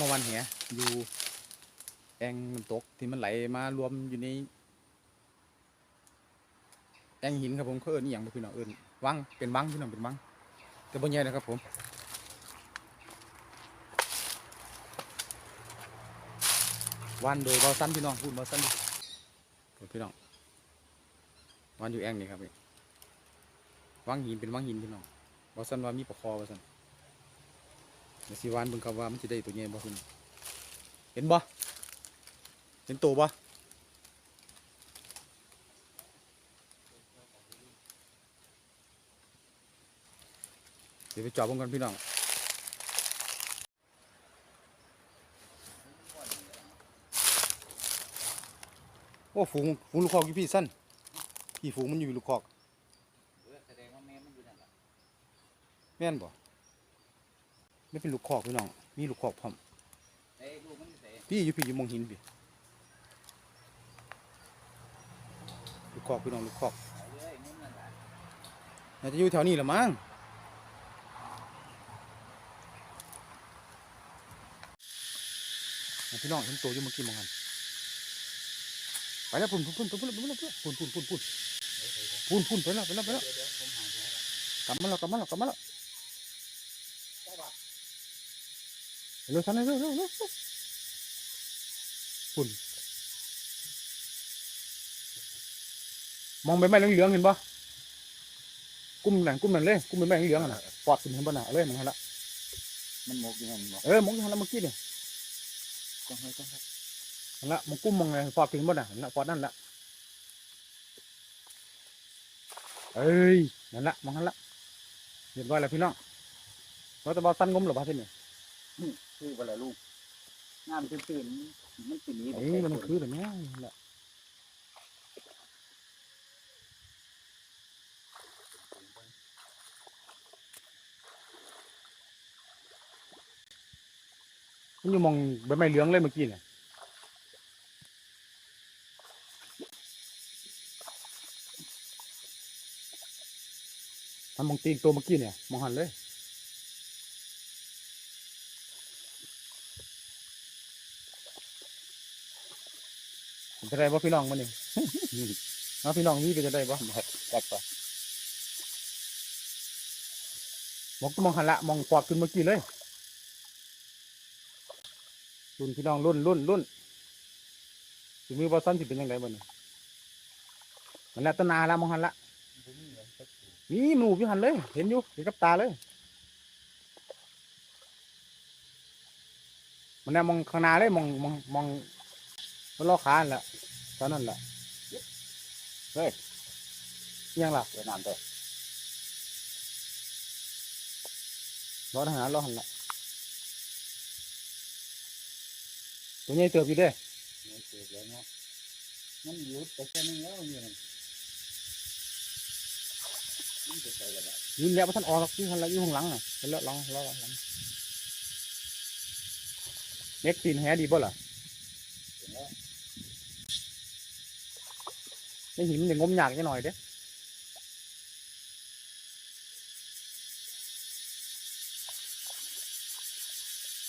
มาวันแหอยู่แองน้ำตกที่มันไหลมารวมอยู่ในแองหินครับผมเขาเอิ้นอหย่างบ่พี่น้องเอิ้นวังเป็นวังพี่น้องเป็นวังแต่บ่ใหญ่นะครับผมวันโดยเบาสั้นพี่น้องพูดเบาสั้นพี่น้องวันอยู่แองนี่ครับนี่วังหินเป็นวังหินพี่น้องว่าสันว่ามีปลาคอว่าสัน เดี๋ยวสิวานเบิ่งครับว่ามันจะได้ตัวใหญ่บ่คุณเห็นบ่เห็นตัวบ่เดี๋ยวไปจอบเบิ่งกันพี่น้องโอ้ฝูงฝูงลูกคอกอยู่พี่สั้นพี่ฝูงมันอยู่ลูกคอกแสดงว่าแม่มันอยู่นั่นแหละแม่นบ่ ไม่เป็นลูกคอกพี่น้อง มีลูกคอกพร้อมพี่อยู่พี่อยู่มองหินพี่ลูกคอกพี่น้องลูกคอกเอายมุมนั่นแหละน่าจะอยู่แถวนี้ละมั้งพี่น้องเห็นตัวอยู่เมื่อกี้มองหันไปแล้วพุ่นพุ่นพุ่นพุ่นพุ่นพุ่นพุ่นพุ่นพุ่นพุ่นพุ่นพุ่นไปแล้วไปแล้วไปแล้วกลับมาแล้วกลับมาแล้วกลับมาแล้ว เร็วสันเร็วเร็วเร็วเร็วพุ่นมองไปไม้เหลืองๆเห็นปะกุ้มนั่นกุ้มนั่นเลยกุ้มไปไม้เหลืองๆอะน่ะปอดขึ้นเห็นปะน่ะเอาเลยมันหันละมันหมกอยู่นั่นบ่เออมองอยู่หันละเมื่อกี้เนี่ยต้องให้ต้องให้หันละมองกุ้มมองไงปอดขึ้นปะน่ะหันละปอดนั่นละเอ้ยนั่นละมองหันละเรียบร้อยแล้วพี่น้องเราจะบอกสั้นงมหรือเปล่าที่นี่ คือบ่ละลูกน้ำตื้นๆมันสิหนีเอ้ยมันคือแบบนี้แหละมันอยู่มองใบไม้เหลืองเลยเมื่อกี้เนี่ยมันมองตีนตัวเมื่อกี้เนี่ย มองหันเลย จะได้บ่พี่น้องมันนี่เอาพี่น้องนี่ก็จะได้บ่แจ็คปะมองก็มองหันละมองกวาดขึ้นเมื่อกี้เลยรุ่นพี่น้องรุ่นรุ่นรุ่นถึงมือบอสันสิเป็นยังไงบ้างมันละตนาละมองหันละนี่มันหนูพี่หันเลย เห็นอยู่เห็นกับตาเลยมันเนี่ยมองข้างหน้าเลยมองมองมอง มันล้อขาหั่นแหละตอนนั้นแหละเฮ้ยอิหยังล่ะเดี๋ยวน้ำเด้อรอทหารรอหันละตัวใหญ่เติบอยู่เด้นี่เกิดแล้วเนาะมันหยุดไปแค่นึงแล้วอยู่นั่นมันจะใส่ระบาดยืนแล้วว่าท่านออกหรอกยืนหันละยืนข้างหลังน่ะเห็นแล้วหลังแล้วหลังเน็กตีนแหดีบ่ล่ะเห็นแล้ว ในหินมันจะงมยากจังหน่อยเด้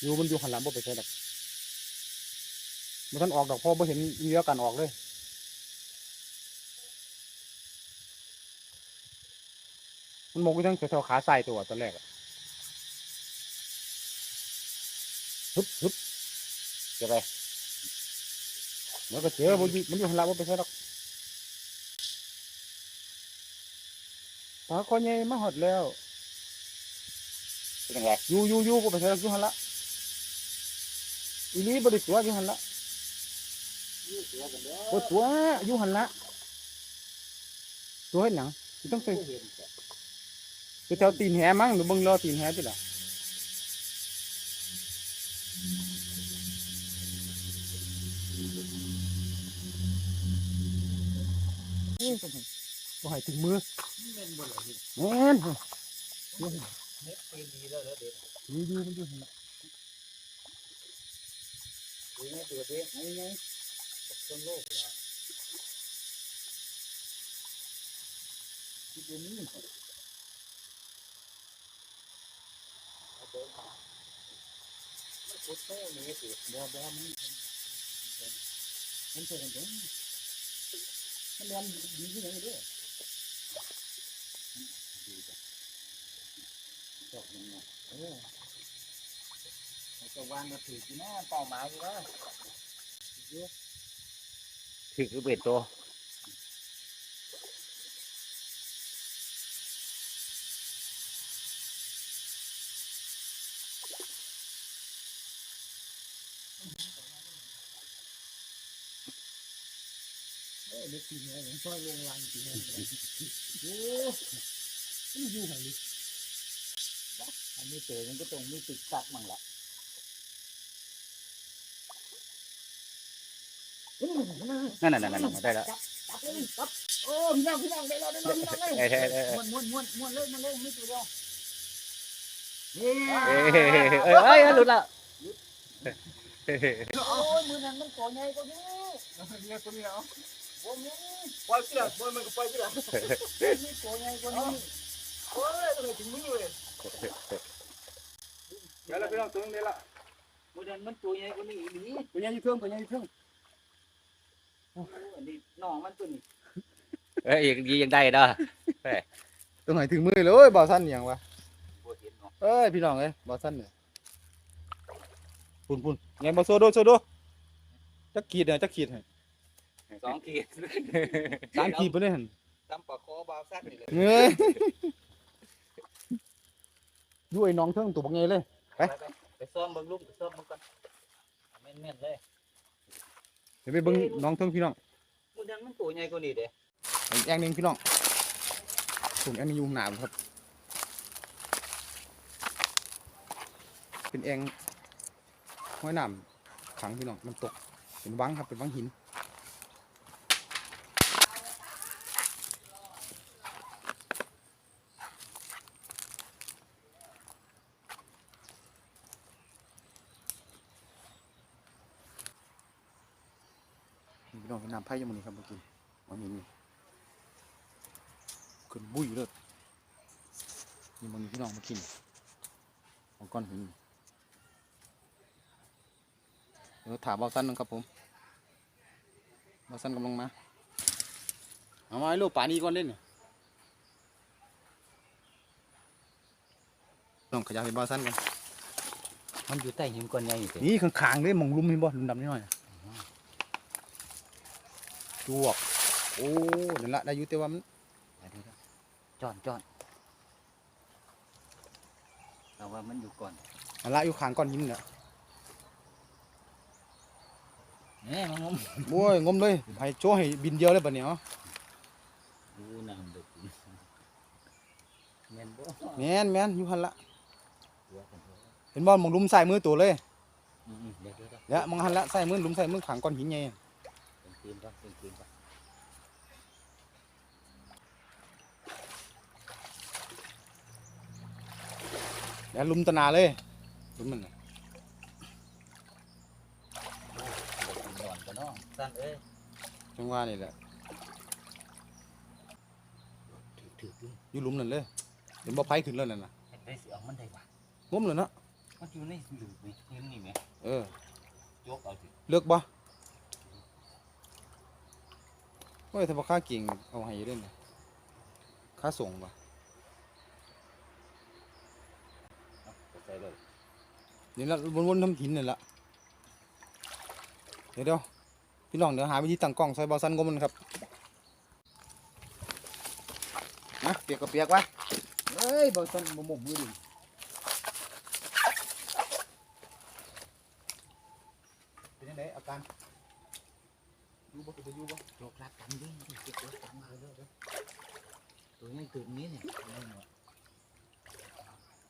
อยู่มันอยู่หันหลังบ่ไปใช่ดอกมันท่านออกดอกพ่อบ่เห็นมีแล้วกันออกเลยมันมองไปทั้งแถวๆขาใส่ตัวตอนแรกอะฮึบฮึบเจะไปแล้วก็เจอมันอยู่มันอยู่หันหลังบ่ไปใช่ดอก ปลาคอใหญ่มาหดแล้วเป็นยังไงอยู่อยู่อยู่บ่ไปใช่ดอกอยู่หันละอีนี้บ่ได้ตัวอยู่หันละยืดเสือกันเด้อบ่ตัวอยู่หันละตัวเฮ็ดหยังสิต้องไปเห็นจ้ะไปแถวตีนแหมั้งหรือเบิ่งรอตีนแหติล่ะเอ้ย บ่ให้ถึงมือมันเป็นบ่ละเห็นแม่นเน็ตเป็นดีแล้วแล้วเด็ดอยู่อยู่มันอยู่หันละดูนี่ตัวเด็กไงไงตกต้นโลกแล้วที่ตัวนี้เดินมามันพุดโต้นี่สิบ่บ่มันมันเป็นอย่างนี้มันเรียนดีที่ไหนด้วยดีจ้ะ จบมันเนาะเออจะวางมาถือที่หน้าเป้าหมายอยู่แล้วถือคือเป็ดตัวเด็กปีนี้ผมช่วยลงรังปีนี้โอ้ยมันอยู่ไหน ลิอันนี้เจอมันก็ตรงนี้ติดกัดมั่งละนั่นน่ะนั่นน่ะนั่นน่ะได้แล้วจับเลยจับโอ้พี่น้องพี่น้องได้แล้วได้แล้วพี่น้องเลยเอ้ยเอ้ยเอ้ยเอ้ยม้วนม้วนม้วนม้วนเลยมันเลยไม่ตัวเดียวนี่เอ้ยเอ้ยเอ้ยเอ้ยเอ้ยหลุดละโอ้ยมือนั้นมันก่อใหญ่กว่านี้เนี่ยตัวนี้เหรอผมนี่ปล่อยเสือกปล่อยมันก็ปล่อยเสือกนี่ก่อใหญ่กว่านี้โอ้ยตัวไหนถึงมือเลย เดี๋ยวเราไปลองตัวนี้ละมือนั้นมันตัวใหญ่กว่านี้อีหลีตัวนี้อยู่เครื่องตัวนี้อยู่เครื่องโอ้อันนี้น้องมันตัวนี้เอ้ยยังยังได้เด้อตรงไหนถึงมือเลยโอ้ยบ่สั้นอหย่างวะบ่เห็นเนาะเอ้ยพี่น้องเอ้ยบ่สั้นเนี่ยพุ่นพุ่นไงบ่โซโดโซโดจักขีดเนี่ยจักขีดให้สองขีดสามขีดไปเลยหั่นตำปลาคอบาวซัดนี่เลยเงย ดูไอ้น้องเทิงตัวบักไงเลย ไป ไปซ่อมเบิ่งลูกไปซ่อมเบิ่งก่อนแม่นๆเลยเดี๋ยวไปเบิ่งน้องเทิงพี่น้องมือนั้นมันตัวใหญ่กว่านี้เด้อีกแองหนึงพี่น้องผมแองนี้อยู่ข้างหน้าผมครับ เป็นแองห้อยน้ำขังพี่น้องน้ำตกเป็นวังครับเป็นวังหิน นี่พี่น้องเห็นน้ำไผ่ยังมันนี่ครับเมื่อกี้มันมีนี่ขึ้นบุ้ยเลยนี่มันพี่น้องมากินของก้อนหินเดี๋ยวถามเบาสั้นหนึงครับผมเบาสั้นกำลังมาเอามาให้ลูกป่านี้ก่อนเล่นเนี่ยน้องขยับให้เบาสั้นกันมันอยู่ใต้หินก้อนใหญ่นี่เด้นี่ข้างๆเลยหมองลุมเห็นบ่ดำๆนิดหน่อย จวก โอ้นั่นละได้อยู่แต่ว่ามันจอนจอนแต่ว่ามันอยู่ก่อนอันละอยู่ข้างก้อนหินเนี่ยแหน่มันงมโอ้ยงมเลยให้โชว์ให้บินเดียวเลยบัดนี้เนาะดูน้ำดึกแม่นบ่แม่นแม่นอยู่หันละตัวกันเถอะเห็นบ่มองลุมใส่มือตัวเลยอืมๆเดี๋ยวเดี๋ยวเดี๋ยวเนี่ยมองหันละใส่มือลุมใส่มือข้างก้อนหินไงเป็น คืนก่อนเป็นคืนก่อนเดี๋ยวลุมตะนาเลยลุมมันน่ะนอนกันเนาะสั้นเอ้ยจังว่านี่แหละถือๆเลยอยู่หลุมนั่นเลยเห็นบ่ไผขึ้นแล้วนั่นน่ะเห็นได้สิเอามันได้ว่ะงมเลยเนาะมันอยู่ในหลืบนี่เห็นนี่ไหมเออ ยกเอาสิเลือกบ่ โอ้ยถ้าบ่ค่ากิ่งเอาให้อยู่เด้นี่ค่าส่งบ่เอาไปใส่เลยนี่ละวนๆทำหินนี่ละเดี๋ยวเดี๋ยวพี่น้องเดี๋ยวหาวิธีตั้งกล้องใส่เบาสั้นกว่ามันครับนะเปียกก็เปียกวะเอ้ยบ่สั้นบ่หม่มือดิเป็นยังไงอาการอยู่บ่ จะอยู่บ่โจกรักกันเด้งเก็บรักกันมาเลยเด้อตัวยังตื่นนี้เนี่ยนี่เนาะ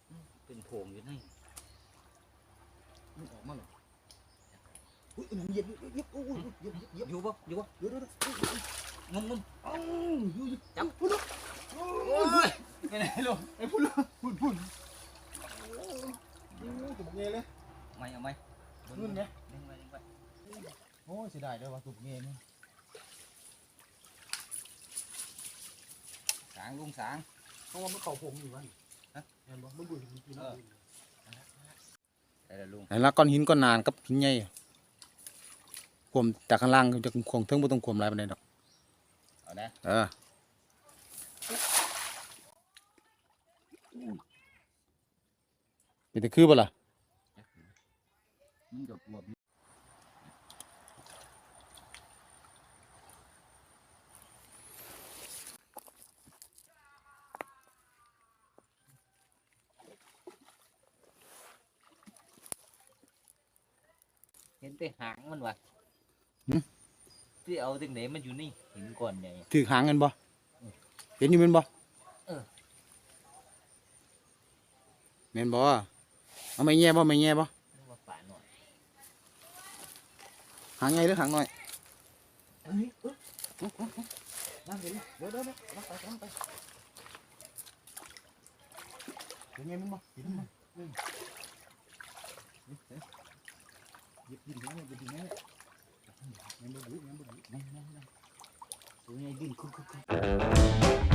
อืมเป็นโพรงอยู่ในมันออกมาหรออุ้ยหนูเหยียบเหยียบเหยียบโอ้ยเหยียบเหยียบอยู่บ่อยู่บ่เดี๋ยวเดี๋ยวเดี๋ยวงมงมเอ้าอยู่อยู่จับพุ่นลูกโอ้ยไปไหนลูกไอ้พุ่นลูกพุ่นพุ่นโอ้ยตุกเงี้ยเลยไม่เอาไหมนู่นไงดึงไว้ดึงไว้โอ้ยเสียดายเด้อว่าตุกเงี้ยนี่างลุงสางเพราะว่ามันเข่าผมอยู่วะนี่ฮะเห็นบ่มันบุยมันกินเออน้ำได้แล้วลุงไหนละก้อนหินก้อนนานกับหินใหญ่ขวมจากข้างล่างจะขวมเทิงบ่ต้องขวมหลายปานใดดอกเอานะเออเป็นตะคือบ่ล่ะมันก็รวมเห็นแต่หาง มันวะที่เอาจังไหนมันอยู่นี่หินก่อนใหญ่ถือหางกันบ่เห็นอยู่แม่นบ่เออแม่นบ่เอาไม่แย่บ่ไม่แย่บ่นึกว่าป่าหน่อยหางใหญ่หรือหางน้อยเฮ้ยเอ้ยนั่งเดี๋ยวเดี๋ยวเดี๋ยวเดี๋ยวนั่งไปนั่งไปเห็นไงมันบ่เห็นบ่ห ยิบดินแม่หยิบดินแม่แม่บ่ดูแม่บ่ดูนั่งนั่งนั่งตัวใหญ่ดิ้นคุกคุก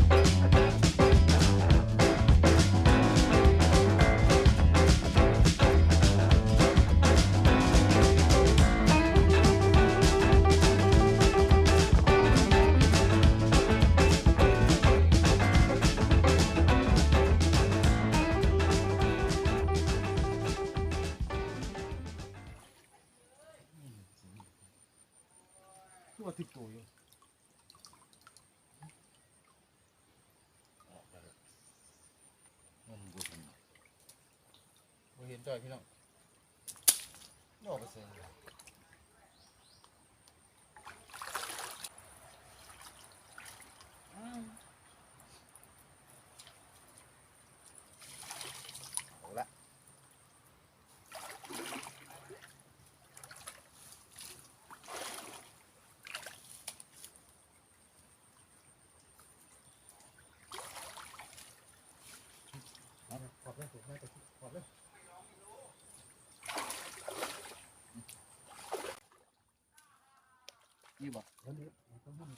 นจ่อยพี่น้องนอกไปเซ็นต์าละ ขอบเลยขอบเลยขอบเลย นี่บ่เดี๋ยวนี้มันต้องมัน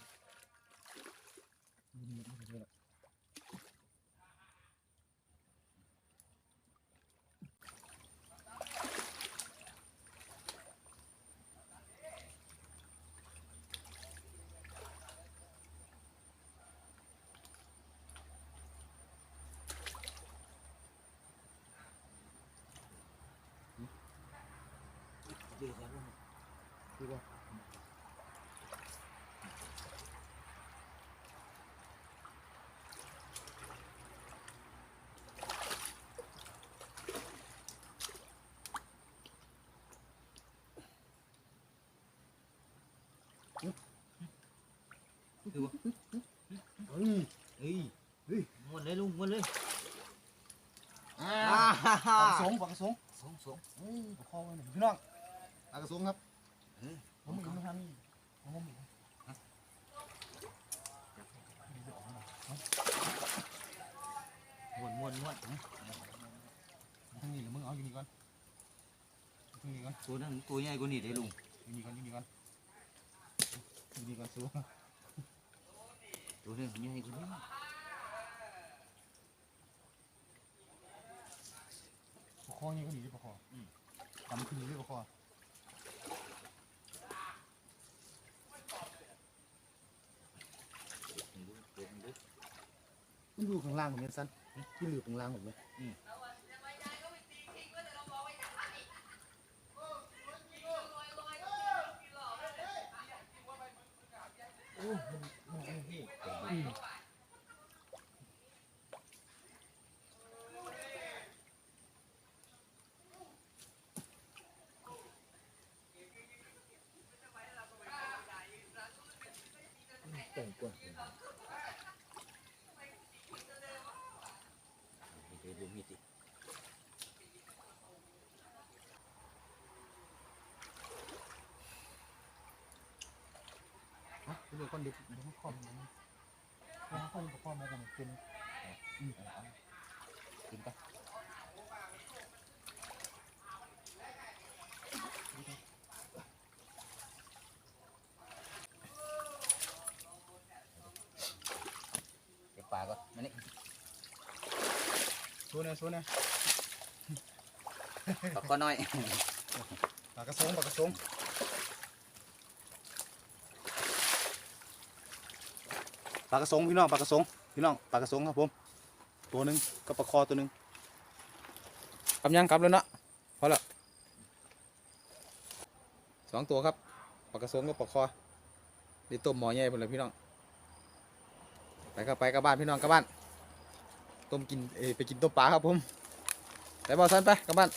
มันมั นมันเดี๋ยวแล้วคือว่าเฮ้ยเฮ้ยเฮ้ยม้วนเลยลุงม้วนเลยอ่าปากสงปากสงสองสองเอ้ยปากคอไว้หน่อยพี่น้องปากระสงครับผมมีมันทันผมมีม้วนม้วนม้วนทางนี้เดี๋ยวมึงเอาอยู่นี่ก่อนอยู่นี่ก่อนตัวนั้นตัวใหญ่กว่านี่ได้ลุงอยู่นี่ก่อนอยู่นี่ก่อนอยู่นี่ก่อนสู้ ตัวนี้ใหญ่กว่านี้ปากคอนี่ก็ดีที่ปะคอทำขึ้นนี่ด้วยปากคอมันอยู่ข้างล่างผมเนี่ยสั้นที่เหลือข้างล่างผมเลย แต่งตัวเดี๋ยวดูมีดดิ ฮะ เหลือก้อนเด็กเดี๋ยวมันคอมมันแล้วข้อมันประคอมากันเป็นกินปะเก็บปลาก่อนมานี่สู้เนี่ยสู้เนี่ยปลาก็น้อยปลากระสงปลากระสง ปลากระสงพี่น้องปลากระสงพี่น้องปลากระสงครับผมตัวหนึ่งกับปลาคอตัวหนึ่งกำยังกำแล้วเนาะพอล้วสองตัวครับปลากระสงกับปลาคอได้ต้มหมอใหญ่หมดเลยพี่น้องไปครับไปกับบ้านพี่น้องกับบ้านต้มกินเอไปกินต้มปลาครับผมไปบอสันไปกับบ้าน